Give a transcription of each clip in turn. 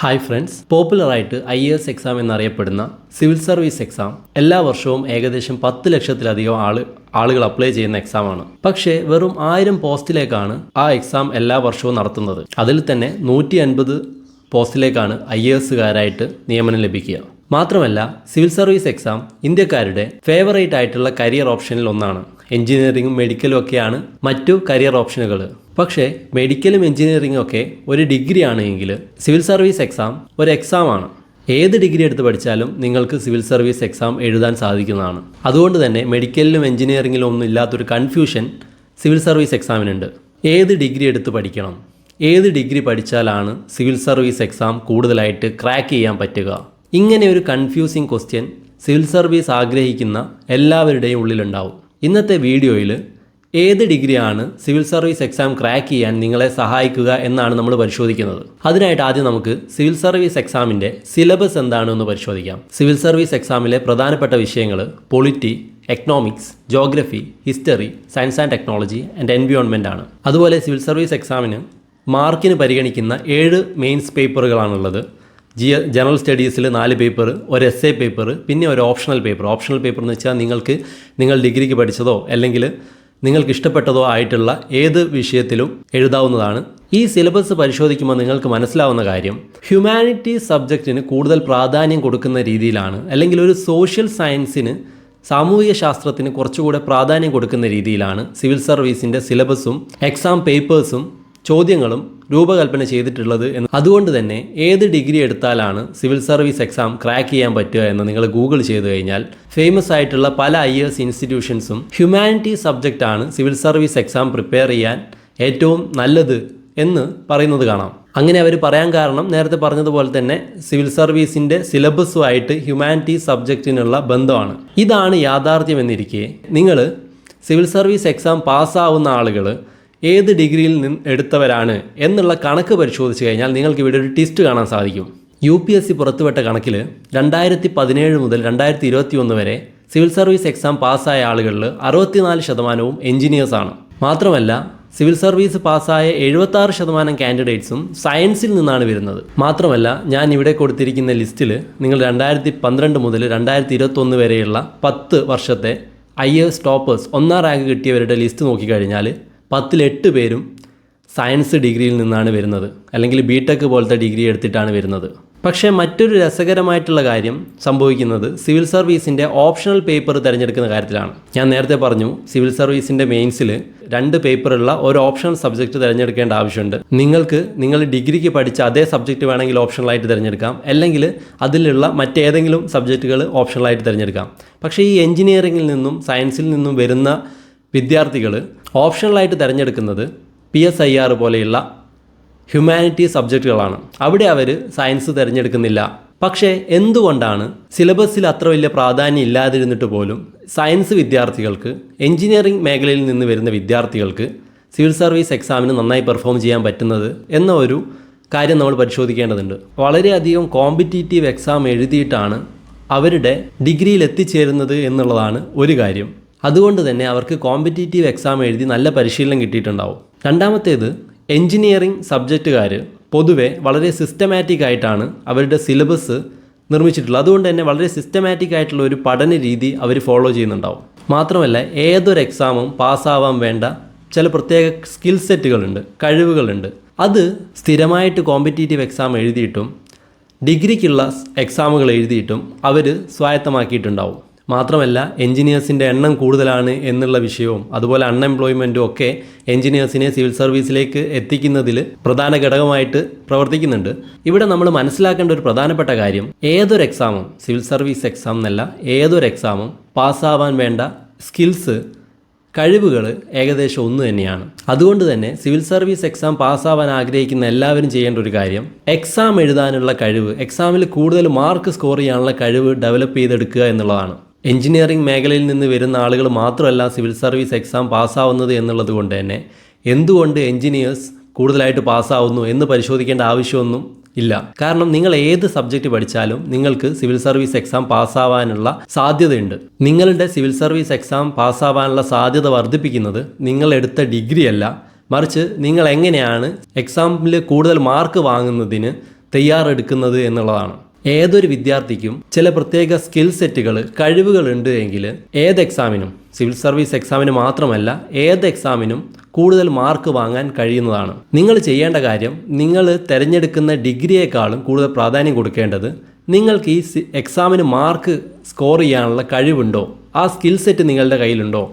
Hi friends പോപ്പുലറായിട്ട് I A S exam എന്നറിയപ്പെടുന്ന civil service exam എല്ലാ വർഷവും ഏകദേശം പത്ത് ലക്ഷത്തിലധികം ആൾ ആളുകൾ അപ്ലൈ ചെയ്യുന്ന എക്സാമാണ് പക്ഷേ വെറും ആയിരം പോസ്റ്റിലേക്കാണ് ആ എക്സാം എല്ലാ വർഷവും നടത്തുന്നത്. അതിൽ തന്നെ നൂറ്റി അൻപത് പോസ്റ്റിലേക്കാണ് ഐ എ എസുകാരായിട്ട് നിയമനം ലഭിക്കുക. മാത്രമല്ല സിവിൽ സർവീസ് എക്സാം ഇന്ത്യക്കാരുടെ ഫേവറേറ്റ് ആയിട്ടുള്ള കരിയർ ഓപ്ഷനിൽ ഒന്നാണ്. എഞ്ചിനീയറിംഗും മെഡിക്കലും ഒക്കെയാണ് മറ്റു കരിയർ ഓപ്ഷനുകൾ. പക്ഷേ മെഡിക്കലും എഞ്ചിനീയറിംഗും ഒക്കെ ഒരു ഡിഗ്രി ആണെങ്കിൽ സിവിൽ സർവീസ് എക്സാം ഒരു എക്സാം ആണ്. ഏത് ഡിഗ്രി എടുത്ത് പഠിച്ചാലും നിങ്ങൾക്ക് സിവിൽ സർവീസ് എക്സാം എഴുതാൻ സാധിക്കുന്നതാണ്. അതുകൊണ്ട് തന്നെ മെഡിക്കലിലും എഞ്ചിനീയറിംഗിലും ഒന്നും ഇല്ലാത്തൊരു കൺഫ്യൂഷൻ സിവിൽ സർവീസ് എക്സാമിനുണ്ട്. ഏത് ഡിഗ്രി എടുത്ത് പഠിക്കണം? ഏത് ഡിഗ്രി പഠിച്ചാലാണ് സിവിൽ സർവീസ് എക്സാം കൂടുതലായിട്ട് ക്രാക്ക് ചെയ്യാൻ പറ്റുക? ഇങ്ങനെ ഒരു കൺഫ്യൂസിങ് ക്വസ്റ്റ്യൻ സിവിൽ സർവീസ് ആഗ്രഹിക്കുന്ന എല്ലാവരുടെയും ഉള്ളിലുണ്ടാവും. ഇന്നത്തെ വീഡിയോയിൽ ഏത് ഡിഗ്രിയാണ് സിവിൽ സർവീസ് എക്സാം ക്രാക്ക് ചെയ്യാൻ നിങ്ങളെ സഹായിക്കുക എന്നാണ് നമ്മൾ പരിശോധിക്കുന്നത്. അതിനായിട്ട് ആദ്യം നമുക്ക് സിവിൽ സർവീസ് എക്സാമിന്റെ സിലബസ് എന്താണെന്ന് പരിശോധിക്കാം. സിവിൽ സർവീസ് എക്സാമിലെ പ്രധാനപ്പെട്ട വിഷയങ്ങൾ polity economics geography history science and technology and environment ആണ്. അതുപോലെ സിവിൽ സർവീസ് എക്സാമിന് മാർക്കിന് പരിഗണിക്കുന്ന ഏഴ് മെയിൻസ് പേപ്പറുകളാണുള്ളത്. ജി ജനറൽ സ്റ്റഡീസിൽ നാല് പേപ്പർ ഒരു എസ് എ പേപ്പർ പിന്നെ ഒരു ഓപ്ഷണൽ പേപ്പർ ഓപ്ഷണൽ പേപ്പർ എന്ന് വെച്ചാൽ നിങ്ങൾക്ക് നിങ്ങൾ ഡിഗ്രിക്ക് പഠിച്ചതോ അല്ലെങ്കിൽ നിങ്ങൾക്ക് ഇഷ്ടപ്പെട്ടതോ ആയിട്ടുള്ള ഏത് വിഷയത്തിലും എഴുതാവുന്നതാണ്. ഈ സിലബസ് പരിശോധിക്കുമ്പോൾ നിങ്ങൾക്ക് മനസ്സിലാവുന്ന കാര്യം ഹ്യൂമാനിറ്റി സബ്ജക്റ്റിന് കൂടുതൽ പ്രാധാന്യം കൊടുക്കുന്ന രീതിയിലാണ് അല്ലെങ്കിൽ ഒരു സോഷ്യൽ സയൻസിന് സാമൂഹിക ശാസ്ത്രത്തിന് കുറച്ചുകൂടെ പ്രാധാന്യം കൊടുക്കുന്ന രീതിയിലാണ് സിവിൽ സർവീസിന്റെ സിലബസും എക്സാം പേപ്പേഴ്സും ചോദ്യങ്ങളും രൂപകൽപ്പന ചെയ്തിട്ടുള്ളത് എന്ന് അതുകൊണ്ട് തന്നെ ഏത് ഡിഗ്രി എടുത്താലാണ് സിവിൽ സർവീസ് എക്സാം ക്രാക്ക് ചെയ്യാൻ പറ്റുക എന്ന് നിങ്ങൾ ഗൂഗിൾ ചെയ്തു കഴിഞ്ഞാൽ ഫേമസ് ആയിട്ടുള്ള പല ഐ എസ് ഇൻസ്റ്റിറ്റ്യൂഷൻസും ഹ്യൂമാനിറ്റി സബ്ജക്റ്റാണ് സിവിൽ സർവീസ് എക്സാം പ്രിപ്പയർ ചെയ്യാൻ ഏറ്റവും നല്ലത് എന്ന് പറയുന്നത് കാണാം. അങ്ങനെ അവർ പറയാൻ കാരണം നേരത്തെ പറഞ്ഞതുപോലെ തന്നെ സിവിൽ സർവീസിന്റെ സിലബസുമായിട്ട് ഹ്യൂമാനിറ്റി സബ്ജക്റ്റിനുള്ള ബന്ധമാണ്. ഇതാണ് യാഥാർത്ഥ്യമെന്നിരിക്കെ നിങ്ങൾ സിവിൽ സർവീസ് എക്സാം പാസ്സാവുന്ന ആളുകൾ ഏത് ഡിഗ്രിയിൽ നിന്ന് എടുത്തവരാണ് എന്നുള്ള കണക്ക് പരിശോധിച്ച് കഴിഞ്ഞാൽ നിങ്ങൾക്ക് ഇവിടെ ഒരു ടിസ്റ്റ് കാണാൻ സാധിക്കും. യു പി എസ് സി പുറത്തുവിട്ട കണക്കിൽ രണ്ടായിരത്തി പതിനേഴ് മുതൽ രണ്ടായിരത്തി ഇരുപത്തി ഒന്ന് വരെ സിവിൽ സർവീസ് എക്സാം പാസ്സായ ആളുകളിൽ അറുപത്തിനാല് ശതമാനവും എഞ്ചിനീയേഴ്സാണ് മാത്രമല്ല സിവിൽ സർവീസ് പാസ്സായ എഴുപത്താറ് ശതമാനം കാൻഡിഡേറ്റ്സും സയൻസിൽ നിന്നാണ് വരുന്നത്. മാത്രമല്ല ഞാൻ ഇവിടെ കൊടുത്തിരിക്കുന്ന ലിസ്റ്റിൽ നിങ്ങൾ രണ്ടായിരത്തി പന്ത്രണ്ട് മുതൽ രണ്ടായിരത്തി ഇരുപത്തൊന്ന് വരെയുള്ള പത്ത് വർഷത്തെ ഐ എസ് ടോപ്പേഴ്സ് ഒന്നാം റാങ്ക് കിട്ടിയവരുടെ ലിസ്റ്റ് നോക്കിക്കഴിഞ്ഞാൽ പത്തിൽ എട്ട് പേരും സയൻസ് ഡിഗ്രിയിൽ നിന്നാണ് വരുന്നത്. അല്ലെങ്കിൽ ബി ടെക് പോലത്തെ ഡിഗ്രി എടുത്തിട്ടാണ് വരുന്നത്. പക്ഷേ മറ്റൊരു രസകരമായിട്ടുള്ള കാര്യം സംഭവിക്കുന്നത് സിവിൽ സർവീസിന്റെ ഓപ്ഷണൽ പേപ്പർ തിരഞ്ഞെടുക്കുന്ന കാര്യത്തിലാണ്. ഞാൻ നേരത്തെ പറഞ്ഞു സിവിൽ സർവീസിന്റെ മെയിൻസിൽ രണ്ട് പേപ്പറുള്ള ഒരു ഓപ്ഷണൽ സബ്ജക്റ്റ് തിരഞ്ഞെടുക്കേണ്ട ആവശ്യമുണ്ട്. നിങ്ങൾക്ക് നിങ്ങൾ ഡിഗ്രിക്ക് പഠിച്ച അതേ സബ്ജക്റ്റ് വേണമെങ്കിൽ ഓപ്ഷണലായിട്ട് തിരഞ്ഞെടുക്കാം. അല്ലെങ്കിൽ അതിലുള്ള മറ്റേതെങ്കിലും സബ്ജക്റ്റുകൾ ഓപ്ഷണലായിട്ട് തിരഞ്ഞെടുക്കാം. പക്ഷേ ഈ എഞ്ചിനീയറിംഗിൽ നിന്നും സയൻസിൽ നിന്നും വരുന്ന വിദ്യാർത്ഥികൾ ഓപ്ഷണലായിട്ട് തിരഞ്ഞെടുക്കുന്നത് പി എസ് ഐ ആർ പോലെയുള്ള ഹ്യൂമാനിറ്റി സബ്ജക്റ്റുകളാണ്. അവിടെ അവർ സയൻസ് തിരഞ്ഞെടുക്കുന്നില്ല. പക്ഷേ എന്തുകൊണ്ടാണ് സിലബസിൽ അത്ര വലിയ പ്രാധാന്യം ഇല്ലാതിരുന്നിട്ട് പോലും സയൻസ് വിദ്യാർത്ഥികൾക്ക് എഞ്ചിനീയറിംഗ് മേഖലയിൽ നിന്ന് വരുന്ന വിദ്യാർത്ഥികൾക്ക് സിവിൽ സർവീസ് എക്സാമിന് നന്നായി പെർഫോം ചെയ്യാൻ പറ്റുന്നത് എന്ന ഒരു കാര്യം നമ്മൾ പരിശോധിക്കേണ്ടതുണ്ട്. വളരെയധികം കോമ്പറ്റീറ്റീവ് എക്സാം എഴുതിയിട്ടാണ് അവരുടെ ഡിഗ്രിയിൽ എത്തിച്ചേരുന്നത് എന്നുള്ളതാണ് ഒരു കാര്യം. അതുകൊണ്ട് തന്നെ അവർക്ക് കോമ്പറ്റീറ്റീവ് എക്സാം എഴുതി നല്ല പരിശീലനം കിട്ടിയിട്ടുണ്ടാവും. രണ്ടാമത്തേത് എൻജിനീയറിംഗ് സബ്ജക്റ്റുകാർ പൊതുവെ വളരെ സിസ്റ്റമാറ്റിക് ആയിട്ടാണ് അവരുടെ സിലബസ് നിർമ്മിച്ചിട്ടുള്ളത്. അതുകൊണ്ട് തന്നെ വളരെ സിസ്റ്റമാറ്റിക് ആയിട്ടുള്ള ഒരു പഠന രീതി അവർ ഫോളോ ചെയ്യുന്നുണ്ടാവും. മാത്രമല്ല ഏതൊരു എക്സാമും പാസ്സാവാൻ വേണ്ട ചില പ്രത്യേക സ്കിൽ സെറ്റുകളുണ്ട് കഴിവുകളുണ്ട്. അത് സ്ഥിരമായിട്ട് കോമ്പറ്റീറ്റീവ് എക്സാം എഴുതിയിട്ടും ഡിഗ്രിക്കുള്ള എക്സാമുകൾ എഴുതിയിട്ടും അവർ സ്വായത്തമാക്കിയിട്ടുണ്ടാവും. മാത്രമല്ല എഞ്ചിനീയേഴ്സിന്റെ എണ്ണം കൂടുതലാണ് എന്നുള്ള വിഷയവും അതുപോലെ അൺഎംപ്ലോയ്മെന്റും ഒക്കെ എഞ്ചിനീയേഴ്സിനെ സിവിൽ സർവീസിലേക്ക് എത്തിക്കുന്നതിൽ പ്രധാന ഘടകമായിട്ട് പ്രവർത്തിക്കുന്നുണ്ട്. ഇവിടെ നമ്മൾ മനസ്സിലാക്കേണ്ട ഒരു പ്രധാനപ്പെട്ട കാര്യം ഏതൊരു എക്സാമും സിവിൽ സർവീസ് എക്സാം എന്നല്ല ഏതൊരു എക്സാമും പാസ്സാവാൻ വേണ്ട സ്കിൽസ് കഴിവുകൾ ഏകദേശം ഒന്ന് തന്നെയാണ്. അതുകൊണ്ട് തന്നെ സിവിൽ സർവീസ് എക്സാം പാസ്സാവാൻ ആഗ്രഹിക്കുന്ന എല്ലാവരും ചെയ്യേണ്ട ഒരു കാര്യം എക്സാം എഴുതാനുള്ള കഴിവ് എക്സാമിൽ കൂടുതൽ മാർക്ക് സ്കോർ ചെയ്യാനുള്ള കഴിവ് ഡെവലപ്പ് ചെയ്തെടുക്കുക എന്നുള്ളതാണ്. എഞ്ചിനീയറിംഗ് മേഖലയിൽ നിന്ന് വരുന്ന ആളുകൾ മാത്രമല്ല സിവിൽ സർവീസ് എക്സാം പാസ്സാവുന്നത് എന്നുള്ളത് കൊണ്ട് തന്നെ എന്തുകൊണ്ട് എഞ്ചിനീയേഴ്സ് കൂടുതലായിട്ട് പാസ്സാവുന്നു എന്ന് പരിശോധിക്കേണ്ട ആവശ്യമൊന്നും ഇല്ല. കാരണം നിങ്ങൾ ഏത് സബ്ജക്റ്റ് പഠിച്ചാലും നിങ്ങൾക്ക് സിവിൽ സർവീസ് എക്സാം പാസ്സാവാനുള്ള സാധ്യതയുണ്ട്. നിങ്ങളുടെ സിവിൽ സർവീസ് എക്സാം പാസ്സാവാനുള്ള സാധ്യത വർദ്ധിപ്പിക്കുന്നത് നിങ്ങൾ എടുത്ത ഡിഗ്രിയല്ല മറിച്ച് നിങ്ങൾ എങ്ങനെയാണ് എക്സാമിൽ കൂടുതൽ മാർക്ക് വാങ്ങുന്നതിന് തയ്യാറെടുക്കുന്നത് എന്നുള്ളതാണ്. ഏതൊരു വിദ്യാർത്ഥിക്കും ചില പ്രത്യേക സ്കിൽ സെറ്റുകൾ കഴിവുകൾ ഉണ്ട് എങ്കിൽ ഏത് എക്സാമിനും സിവിൽ സർവീസ് എക്സാമിന് മാത്രമല്ല ഏത് എക്സാമിനും കൂടുതൽ മാർക്ക് വാങ്ങാൻ കഴിയുന്നതാണ്. നിങ്ങൾ ചെയ്യേണ്ട കാര്യം നിങ്ങൾ തിരഞ്ഞെടുക്കുന്ന ഡിഗ്രിയേക്കാളും കൂടുതൽ പ്രാധാന്യം കൊടുക്കേണ്ടത് നിങ്ങൾക്ക് ഈ എക്സാമിന് മാർക്ക് സ്കോർ ചെയ്യാനുള്ള കഴിവുണ്ടോ? ആ സ്കിൽ സെറ്റ് നിങ്ങളുടെ കയ്യിലുണ്ടോ?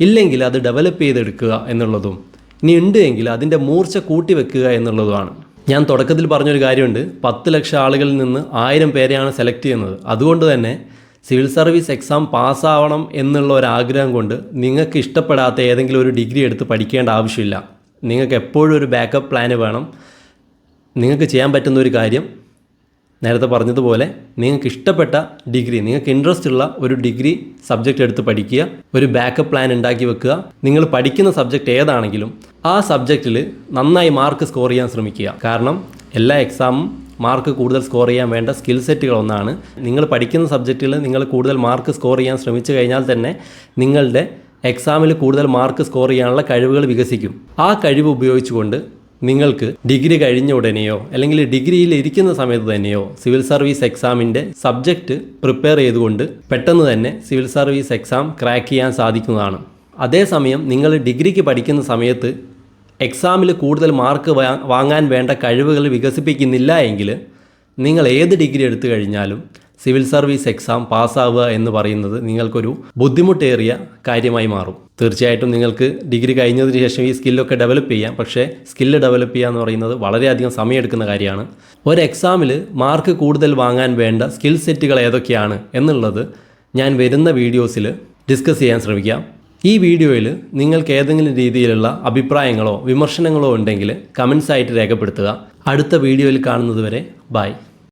ഇല്ലെങ്കിൽ അത് ഡെവലപ്പ് ചെയ്തെടുക്കുക എന്നുള്ളതും ഇനി ഉണ്ട് എങ്കിൽ അതിന്റെ മൂർച്ച കൂട്ടിവെക്കുക എന്നുള്ളതുമാണ്. ഞാൻ തുടക്കത്തിൽ പറഞ്ഞൊരു കാര്യമുണ്ട്. പത്ത് ലക്ഷം ആളുകളിൽ നിന്ന് ആയിരം പേരെയാണ് സെലക്ട് ചെയ്യുന്നത്. അതുകൊണ്ട് തന്നെ സിവിൽ സർവീസ് എക്സാം പാസ്സാവണം എന്നുള്ള ഒരു ആഗ്രഹം കൊണ്ട് നിങ്ങൾക്ക് ഇഷ്ടപ്പെടാത്ത ഏതെങ്കിലും ഒരു ഡിഗ്രി എടുത്ത് പഠിക്കേണ്ട ആവശ്യമില്ല. നിങ്ങൾക്ക് എപ്പോഴും ഒരു ബാക്കപ്പ് പ്ലാന് വേണം. നിങ്ങൾക്ക് ചെയ്യാൻ പറ്റുന്ന ഒരു കാര്യം നേരത്തെ പറഞ്ഞതുപോലെ നിങ്ങൾക്ക് ഇഷ്ടപ്പെട്ട ഡിഗ്രി നിങ്ങൾക്ക് ഇൻട്രസ്റ്റ് ഉള്ള ഒരു ഡിഗ്രി സബ്ജക്റ്റ് എടുത്ത് പഠിക്കുക ഒരു ബാക്കപ്പ് പ്ലാൻ ഉണ്ടാക്കി വെക്കുക. നിങ്ങൾ പഠിക്കുന്ന സബ്ജക്റ്റ് ഏതാണെങ്കിലും ആ സബ്ജക്റ്റിൽ നന്നായി മാർക്ക് സ്കോർ ചെയ്യാൻ ശ്രമിക്കുക. കാരണം എല്ലാ എക്സാമും മാർക്ക് കൂടുതൽ സ്കോർ ചെയ്യാൻ വേണ്ട സ്കിൽ സെറ്റുകൾ ഒന്നാണ്. നിങ്ങൾ പഠിക്കുന്ന സബ്ജക്റ്റിൽ നിങ്ങൾ കൂടുതൽ മാർക്ക് സ്കോർ ചെയ്യാൻ ശ്രമിച്ചു കഴിഞ്ഞാൽ തന്നെ നിങ്ങളുടെ എക്സാമിൽ കൂടുതൽ മാർക്ക് സ്കോർ ചെയ്യാനുള്ള കഴിവുകൾ വികസിക്കും. ആ കഴിവ് ഉപയോഗിച്ചുകൊണ്ട് നിങ്ങൾക്ക് ഡിഗ്രി കഴിഞ്ഞ ഉടനെയോ അല്ലെങ്കിൽ ഡിഗ്രിയിൽ ഇരിക്കുന്ന സമയത്ത് തന്നെയോ സിവിൽ സർവീസ് എക്സാമിന്റെ സബ്ജക്റ്റ് പ്രിപ്പയർ ചെയ്തുകൊണ്ട് പെട്ടെന്ന് തന്നെ സിവിൽ സർവീസ് എക്സാം ക്രാക്ക് ചെയ്യാൻ സാധിക്കുന്നതാണ്. അതേസമയം നിങ്ങൾ ഡിഗ്രിക്ക് പഠിക്കുന്ന സമയത്ത് എക്സാമിൽ കൂടുതൽ മാർക്ക് വാങ്ങാൻ വേണ്ട കഴിവുകൾ വികസിപ്പിക്കുന്നില്ല എങ്കിൽ നിങ്ങൾ ഏത് ഡിഗ്രി എടുത്തു കഴിഞ്ഞാലും സിവിൽ സർവീസ് എക്സാം പാസ്സാവുക എന്ന് പറയുന്നത് നിങ്ങൾക്കൊരു ബുദ്ധിമുട്ടേറിയ കാര്യമായി മാറും. തീർച്ചയായിട്ടും നിങ്ങൾക്ക് ഡിഗ്രി കഴിഞ്ഞതിന് ശേഷം ഈ സ്കില്ലൊക്കെ ഡെവലപ്പ് ചെയ്യാം. പക്ഷേ സ്കില്ല് ഡെവലപ്പ് ചെയ്യുക എന്ന് പറയുന്നത് വളരെയധികം സമയമെടുക്കുന്ന കാര്യമാണ്. ഒരു എക്സാമിൽ മാർക്ക് കൂടുതൽ വാങ്ങാൻ വേണ്ട സ്കിൽ സെറ്റുകൾ ഏതൊക്കെയാണ് എന്നുള്ളത് ഞാൻ വരുന്ന വീഡിയോസിൽ ഡിസ്കസ് ചെയ്യാൻ ശ്രമിക്കാം. ഈ വീഡിയോയിൽ നിങ്ങൾക്ക് ഏതെങ്കിലും രീതിയിലുള്ള അഭിപ്രായങ്ങളോ വിമർശനങ്ങളോ ഉണ്ടെങ്കിൽ കമൻസ് ആയിട്ട് രേഖപ്പെടുത്തുക. അടുത്ത വീഡിയോയിൽ കാണുന്നതുവരെ ബൈ